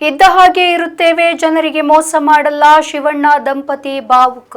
ಇದ್ದ ಹಾಗೆ ಇರುತ್ತೇವೆ. ಜನರಿಗೆ ಮೋಸ ಮಾಡಲ್ಲ. ಶಿವಣ್ಣ ದಂಪತಿ ಭಾವುಕ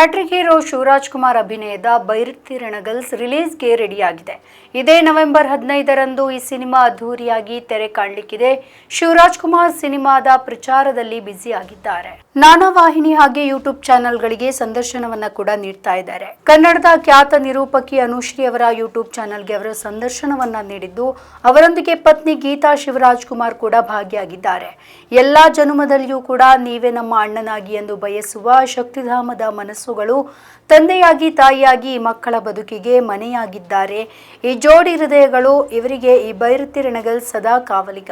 ಹ್ಯಾಟ್ರಿಕ್ ಹೀರೋ ಶಿವರಾಜ್ ಕುಮಾರ್ ಅಭಿನಯದ ಬೈರತಿ ರಣಗಲ್ಸ್ ರಿಲೀಸ್ಗೆ ರೆಡಿಯಾಗಿದೆ. ಇದೇ ನವೆಂಬರ್ ಹದಿನೈದರಂದು ಈ ಸಿನಿಮಾ ಅದ್ಧೂರಿಯಾಗಿ ತೆರೆ ಕಾಣಲಿಕ್ಕಿದೆ. ಶಿವರಾಜ್ ಕುಮಾರ್ ಸಿನಿಮಾದ ಪ್ರಚಾರದಲ್ಲಿ ಬ್ಯುಸಿಯಾಗಿದ್ದಾರೆ. ನಾನಾ ವಾಹಿನಿ ಹಾಗೆ ಯೂಟ್ಯೂಬ್ ಚಾನೆಲ್ಗಳಿಗೆ ಸಂದರ್ಶನವನ್ನ ಕೂಡ ನೀಡ್ತಾ ಇದ್ದಾರೆ. ಕನ್ನಡದ ಖ್ಯಾತ ನಿರೂಪಕಿ ಅನುಶ್ರೀ ಅವರ ಯೂಟ್ಯೂಬ್ ಚಾನೆಲ್ಗೆ ಅವರು ಸಂದರ್ಶನವನ್ನ ನೀಡಿದ್ದು, ಅವರೊಂದಿಗೆ ಪತ್ನಿ ಗೀತಾ ಶಿವರಾಜ್ ಕುಮಾರ್ ಕೂಡ ಭಾಗಿಯಾಗಿದ್ದಾರೆ. ಎಲ್ಲಾ ಜನುಮದಲ್ಲಿಯೂ ಕೂಡ ನೀವೇ ನಮ್ಮ ಅಣ್ಣನಾಗಿ ಎಂದು ಬಯಸುವ ಶಕ್ತಿಧಾಮದ ಮನಸ್ಸುಗಳು ತಂದೆಯಾಗಿ ತಾಯಿಯಾಗಿ ಮಕ್ಕಳ ಬದುಕಿಗೆ ಮನೆಯಾಗಿದ್ದಾರೆ. ಈ ಜೋಡಿ ಹೃದಯಗಳು ಇವರಿಗೆ ಈ ಬೈರುತಿರಣಗಲ್ ಸದಾ ಕಾವಲಿಗ.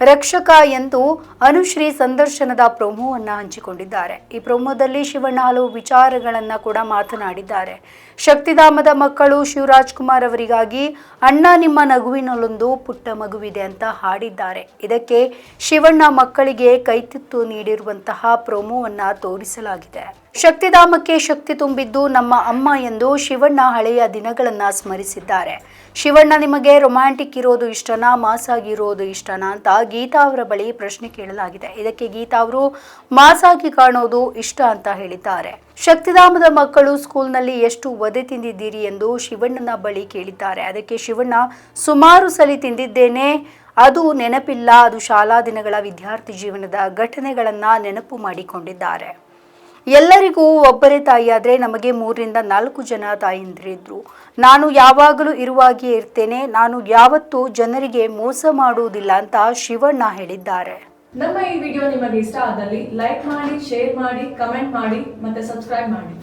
ರಕ್ಷಕ ಎಂದು ಅನುಶ್ರೀ ಸಂದರ್ಶನದ ಪ್ರೊಮೋವನ್ನ ಹಂಚಿಕೊಂಡಿದ್ದಾರೆ. ಈ ಪ್ರೊಮೋದಲ್ಲಿ ಶಿವಣ್ಣ ಹಲವು ವಿಚಾರಗಳನ್ನ ಕೂಡ ಮಾತನಾಡಿದ್ದಾರೆ. ಶಕ್ತಿಧಾಮದ ಮಕ್ಕಳು ಶಿವರಾಜ್ ಕುಮಾರ್ ಅವರಿಗಾಗಿ ಅಣ್ಣ ನಿಮ್ಮ ನಗುವಿನಲ್ಲೊಂದು ಪುಟ್ಟ ಮಗುವಿದೆ ಅಂತ ಹಾಡಿದ್ದಾರೆ. ಇದಕ್ಕೆ ಶಿವಣ್ಣ ಮಕ್ಕಳಿಗೆ ಕೈತಿತ್ತು ನೀಡಿರುವಂತಹ ಪ್ರೊಮೋವನ್ನ ತೋರಿಸಲಾಗಿದೆ. ಶಕ್ತಿಧಾಮಕ್ಕೆ ಶಕ್ತಿ ತುಂಬಿದ್ದು ನಮ್ಮ ಅಮ್ಮ ಎಂದು ಶಿವಣ್ಣ ಹಳೆಯ ದಿನಗಳನ್ನ ಸ್ಮರಿಸಿದ್ದಾರೆ. ಶಿವಣ್ಣ ನಿಮಗೆ ರೊಮ್ಯಾಂಟಿಕ್ ಇರೋದು ಇಷ್ಟನಾ ಮಾಸಾಗಿರೋದು ಇಷ್ಟನಾ ಅಂತ ಗೀತಾ ಅವರ ಬಳಿ ಪ್ರಶ್ನೆ ಕೇಳಲಾಗಿದೆ. ಇದಕ್ಕೆ ಗೀತಾ ಅವರು ಮಾಸಾಗಿ ಕಾಣೋದು ಇಷ್ಟ ಅಂತ ಹೇಳಿದ್ದಾರೆ. ಶಕ್ತಿಧಾಮದ ಮಕ್ಕಳು ಸ್ಕೂಲ್ನಲ್ಲಿ ಎಷ್ಟು ಒದೆ ತಿಂದಿದ್ದೀರಿ ಎಂದು ಶಿವಣ್ಣನ ಬಳಿ ಕೇಳಿದ್ದಾರೆ. ಅದಕ್ಕೆ ಶಿವಣ್ಣ, ಸುಮಾರು ಸಲಿ ತಿಂದಿದ್ದೇನೆ. ಅದು ನೆನಪಿಲ್ಲ. ಅದು ಶಾಲಾ ದಿನಗಳ ವಿದ್ಯಾರ್ಥಿ ಜೀವನದ ಘಟನೆಗಳನ್ನ ನೆನಪು ಮಾಡಿಕೊಂಡಿದ್ದಾರೆ. ಎಲ್ಲರಿಗೂ ಒಬ್ಬರೇ ತಾಯಿಯಾದರೆ ನಮಗೆ ಮೂರರಿಂದ ನಾಲ್ಕು ಜನ ತಾಯಂದಿರಿದ್ರು ನಾನು ಯಾವಾಗಲೂ ಇರುವಾಗಿಯೇ ಇರ್ತೇನೆ. ನಾನು ಯಾವತ್ತೂ ಜನರಿಗೆ ಮೋಸ ಮಾಡುವುದಿಲ್ಲ ಅಂತ ಶಿವಣ್ಣ ಹೇಳಿದ್ದಾರೆ. ನಮ್ಮ ಈ ವಿಡಿಯೋ ನಿಮಗೆ ಇಷ್ಟ ಆದಲ್ಲಿ ಲೈಕ್ ಮಾಡಿ, ಶೇರ್ ಮಾಡಿ, ಕಮೆಂಟ್ ಮಾಡಿ ಮತ್ತೆ ಸಬ್ಸ್ಕ್ರೈಬ್ ಮಾಡಿ.